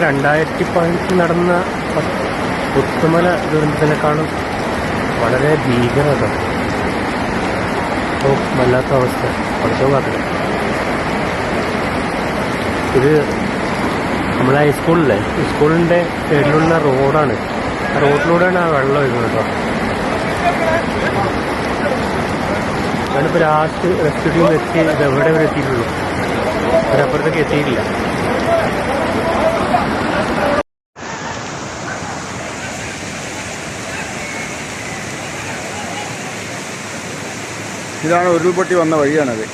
രണ്ടായിരത്തി പതിനെട്ടിൽ നടന്ന പുത്തുമല ദുരന്തത്തിനേക്കാളും വളരെ ഭീകരത. വല്ലാത്ത അവസ്ഥ. പഠിച്ചോ കാത്തില്ല ഇത് നമ്മളെ ഹൈസ്കൂളിലെ സ്കൂളിന്റെ സൈഡിലുള്ള റോഡാണ്. ആ റോഡിലൂടെയാണ് ആ വെള്ളം വരുന്നത് കേട്ടോ. ഞാനിപ്പോൾ ലാസ്റ്റ് റെസ്ക്യൂ ടീം എത്തി. ഇത് വരെ എത്തിയിട്ടുള്ളൂ? അവരപ്പുറത്തേക്ക് എത്തിയിട്ടില്ല. ഇതാണ് ഉരുൾപൊട്ടി വന്ന വഴിയാണത്.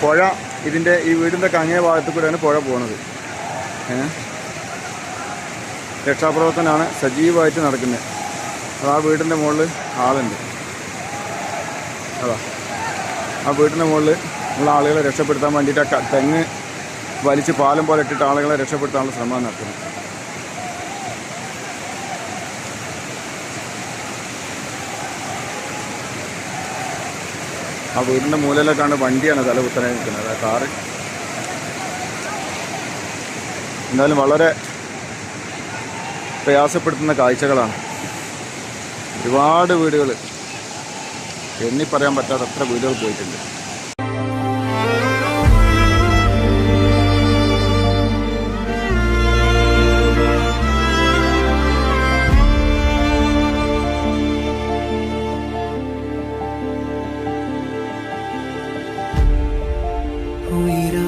പുഴ ഇതിന്റെ ഈ വീടിന്റെ കങ്ങേ ഭാഗത്ത് കൂടെയാണ് പുഴ പോണത്. രക്ഷാപ്രവർത്തനമാണ് സജീവമായിട്ട് നടക്കുന്നത് അപ്പോൾ ആ വീടിന്റെ മുകളിൽ ആളുണ്ട്. അതാ. ആ വീടിന്റെ മുകളിൽ ഉള്ള ആളുകളെ രക്ഷപ്പെടുത്താൻ വേണ്ടിയിട്ട് തെങ്ങ് വലിച്ച് പാലം പോലെ ഇട്ടിട്ട് ആളുകളെ രക്ഷപ്പെടുത്താനുള്ള ശ്രമം നടത്തുന്നത് ആ വീടിന്റെ മൂലയിലേക്കാണ് വണ്ടിയാണ് തല കുത്തനെ നിൽക്കുന്നത്. ആ കാറ്. എന്തായാലും വളരെ പ്രയാസപ്പെടുത്തുന്ന കാഴ്ചകളാണ്. ഒരുപാട് വീടുകൾ എണ്ണി പറയാൻ പറ്റാത്ത അത്ര വീടുകൾ പോയിട്ടുണ്ട്. huirá.